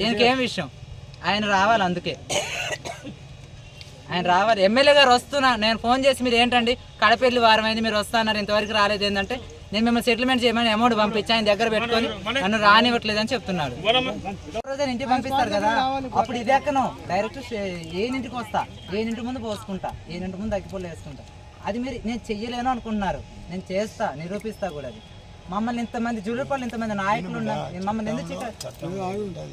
ఈయనకేం విషయం? ఆయన రావాలి అందుకే. ఆయన రావాలి. ఎమ్మెల్యే గారు వస్తున్నా నేను ఫోన్ చేసి మీరు ఏంటండి? కడపెల్లి వారం అయింది మీరు వస్తున్నారు ఇంతవరకు రాలేదు ఏంటంటే నేను మిమ్మల్ని సెటిల్మెంట్ చేయమని అమౌంట్ పంపించి ఆయన దగ్గర పెట్టుకొని నన్ను రానివ్వట్లేదు అని చెప్తున్నాడు ఇంటికి పంపిస్తారు కదా అప్పుడు ఇది ఎక్కను డైరెక్ట్ ఏ ఇంటికి వస్తా ఏ ఇంటి ముందు పోసుకుంటా ఏ ఇంటి ముందు అగ్గిపొల్లు వేసుకుంటా. అది మీరు నేను చెయ్యలేను అనుకుంటున్నారు. నేను చేస్తా నిరూపిస్తా కూడా అది. మమ్మల్ని ఇంతమంది జుడుపల్లి ఇంతమంది నాయకులు ఉన్నారు. మమ్మల్ని ఎందుకు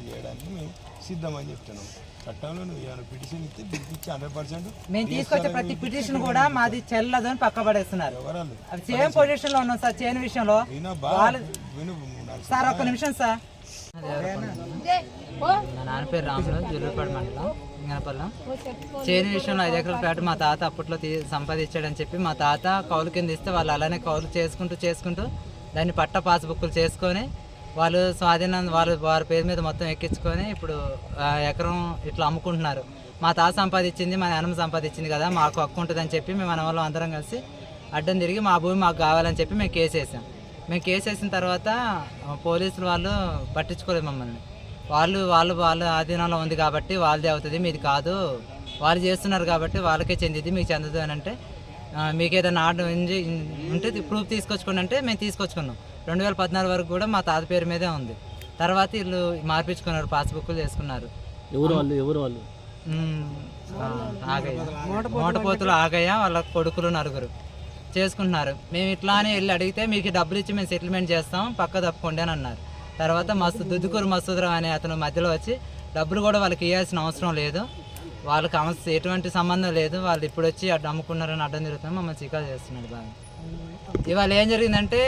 చేయడానికి మేము సిద్ధమని చెప్తున్నాం. చట్టంలో నువ్వు పిటిషన్ ఇస్తే పిలిపించి హండ్రెడ్ పర్సెంట్ మేము తీసుకొచ్చే ప్రతి పిటిషన్ కూడా మాది చెల్లదు అని పక్క పడేస్తున్నారు సేమ్ పొజిషన్లో ఉన్నాం సార్ చేయని విషయంలో. సార్ ఒక్క నిమిషం సార్. నా నాన్న పేరు రాములు జుర్రపాడు మండలం ఇంగనపల్లం. చేని విషయంలో ఐదు ఎకరాల ప్లాట్ మా తాత అప్పట్లో తీ సంపాదించాడని చెప్పి మా తాత కౌలు కింద ఇస్తే వాళ్ళు అలానే కౌలు చేసుకుంటూ చేసుకుంటూ దాన్ని పట్ట పాస్బుక్లు చేసుకొని వాళ్ళు స్వాధీనం వాళ్ళు వారి పేరు మీద మొత్తం ఎక్కించుకొని ఇప్పుడు ఎకరం ఇట్లా అమ్ముకుంటున్నారు. మా తాత సంపాదించింది మా నాన్నమ్మ సంపాదించింది కదా మాకు హక్కు ఉంటుందని చెప్పి మేము మన వాళ్ళు అందరం కలిసి అడ్డం తిరిగి మా భూమి మాకు కావాలని చెప్పి మేము కేసు వేసాం మేము కేసు వేసిన తర్వాత పోలీసులు వాళ్ళు పట్టించుకోలేదు మమ్మల్ని. వాళ్ళు వాళ్ళు వాళ్ళ ఆధీనంలో ఉంది కాబట్టి వాళ్ళదే అవుతుంది మీది కాదు. వాళ్ళు చేస్తున్నారు కాబట్టి వాళ్ళకే చెందింది మీకు చెందదు అని అంటే మీకు ఏదైనా ఆర్డర్ ఉంటే ప్రూఫ్ తీసుకొచ్చుకోండి అంటే మేము తీసుకొచ్చుకున్నాం. రెండు వేల పద్నాలుగు వరకు కూడా మా తాత పేరు మీదే ఉంది. తర్వాత వీళ్ళు మార్పించుకున్నారు పాస్బుక్లు చేసుకున్నారు. ఎవరు వాళ్ళు? ఎవరు వాళ్ళు? ఆగయ్య. మోటపోతులు ఆగయ్య వాళ్ళ కొడుకులు నలుగురు చేసుకుంటున్నారు. మేము ఇట్లా అని వెళ్ళి అడిగితే మీకు డబ్బులు ఇచ్చి మేము సెటిల్మెంట్ చేస్తాం పక్క తప్పుకోండి అని అన్నారు. తర్వాత మస్తు దుద్దుకూరు మసూదరం అనే అతను మధ్యలో వచ్చి డబ్బులు కూడా వాళ్ళకి ఇవ్వాల్సిన అవసరం లేదు. వాళ్ళకి అవసరం ఎటువంటి సంబంధం లేదు. వాళ్ళు ఇప్పుడు వచ్చి అడ్డు అమ్ముకున్నారని అడ్డం తిరుగుతాం మమ్మల్ని చికాకు చేస్తున్నాడు బాగా. ఇవాళ ఏం జరిగిందంటే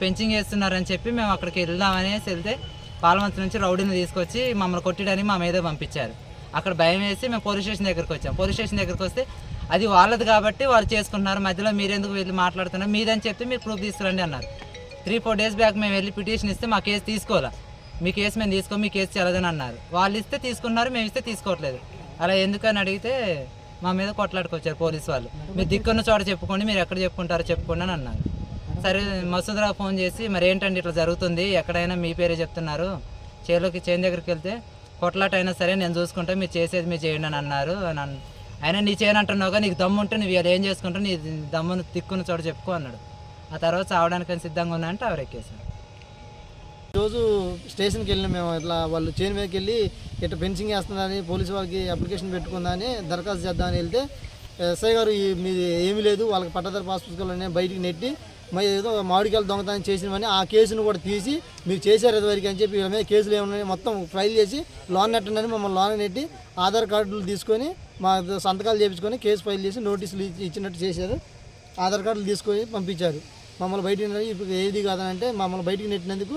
పెంచింగ్ చేస్తున్నారని చెప్పి మేము అక్కడికి వెళ్దామనేసి వెళ్తే పాలమంత్రి నుంచి రౌడీని తీసుకొచ్చి మమ్మల్ని కొట్టడానికి మా మీద పంపించారు. అక్కడ భయం వేసి మేము పోలీస్ స్టేషన్ దగ్గరికి వచ్చాం. పోలీస్ స్టేషన్ దగ్గరికి వస్తే అది వాళ్ళది కాబట్టి వాళ్ళు చేసుకుంటున్నారు. మధ్యలో మీరెందుకు వెళ్ళి మాట్లాడుతున్నారు? మీదని చెప్తే మీరు ప్రూఫ్ తీసుకురండి అన్నారు. త్రీ ఫోర్ డేస్ బ్యాక్ మేము వెళ్ళి పిటిషన్ ఇస్తే మా కేసు తీసుకోవాలా? మీ కేసు మేము తీసుకో మీ కేసు చెల్లదని అన్నారు. వాళ్ళు ఇస్తే తీసుకున్నారు మేము ఇస్తే తీసుకోవట్లేదు. అలా ఎందుకని అడిగితే మా మీద కొట్లాడుకొచ్చారు పోలీస్ వాళ్ళు. మీరు దిక్కున్న చోట చెప్పుకోండి మీరు ఎక్కడ చెప్పుకుంటారో చెప్పుకోండి అని అన్నారు. సరే మసూదరావు ఫోన్ చేసి మరి ఏంటండి ఇట్లా జరుగుతుంది? ఎక్కడైనా మీ పేరే చెప్తున్నారు? చేలోకి చేను దగ్గరికి వెళ్తే కొట్లాట అయినా సరే నేను చూసుకుంటా మీరు చేసేది మీరు చేయండి అని అన్నారు. అని అయినా నీ చేయను అంటున్నావుగా నీకు దమ్ము ఉంటే నువ్వు ఇలా ఏం చేసుకుంటావు? నీ దమ్మును తిక్కున్న చోట చెప్పుకో అన్నాడు. ఆ తర్వాత చావడానికని సిద్ధంగా ఉందంటే అంటే రోజు స్టేషన్కి వెళ్ళిన మేము. ఇట్లా వాళ్ళు చైన్ మీదకి వెళ్ళి ఇట్లా ఫెన్సింగ్ వేస్తున్నారని పోలీసు వాళ్ళకి అప్లికేషన్ పెట్టుకుందని దరఖాస్తు చేద్దామని వెళ్తే ఎస్ఐ గారు మీది ఏమీ లేదు వాళ్ళకి పట్టదారు పాస్ పుస్తకాలు బయటికి నెట్టి మరి ఏదో మామిడికాయలు దొంగతనం చేసినవని ఆ కేసును కూడా తీసి మీరు చేశారు ఇదివరకు అని చెప్పి వీళ్ళ మీద కేసులు ఏమన్నాయి మొత్తం ఫైల్ చేసి లోన్ నెట్టండి మమ్మల్ని లోన్ నెట్టి ఆధార్ కార్డులు తీసుకొని మా సంతకాలు చేయించుకొని కేసు ఫైల్ చేసి నోటీసులు ఇచ్చినట్టు చేశారు. ఆధార్ కార్డులు తీసుకొని పంపించారు. మమ్మల్ని బయటికి ఇప్పుడు ఏది కాదనంటే మమ్మల్ని బయటికి నెట్టినందుకు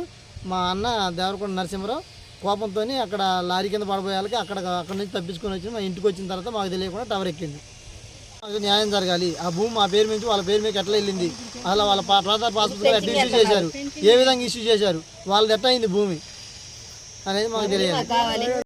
మా అన్న దేవరకొండ నరసింహరావు కోపంతో అక్కడ లారీ కింద పడబోయాలకి అక్కడ అక్కడ నుంచి తప్పించుకొని వచ్చి మా ఇంటికి వచ్చిన తర్వాత మాకు తెలియకుండా టవర్ ఎక్కింది. మాకు న్యాయం జరగాలి. ఆ భూమి మా పేరు నుంచి వాళ్ళ పేరు మీకు ఎట్లా వెళ్ళింది? అలా వాళ్ళ ప్రాధాన్య ప్రాధార్ పాస్బుక్ ఎట్లా ఇష్యూ చేశారు. ఏ విధంగా ఇష్యూ చేశారు? వాళ్ళది ఎట్లా అయింది భూమి? అనేది మాకు తెలియాలి.